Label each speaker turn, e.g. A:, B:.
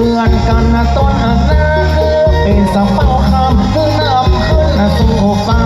A: มือนกันต้นอาณาคือเป็นสะเป้าคำคือนำขึ้นสู่ฟ้า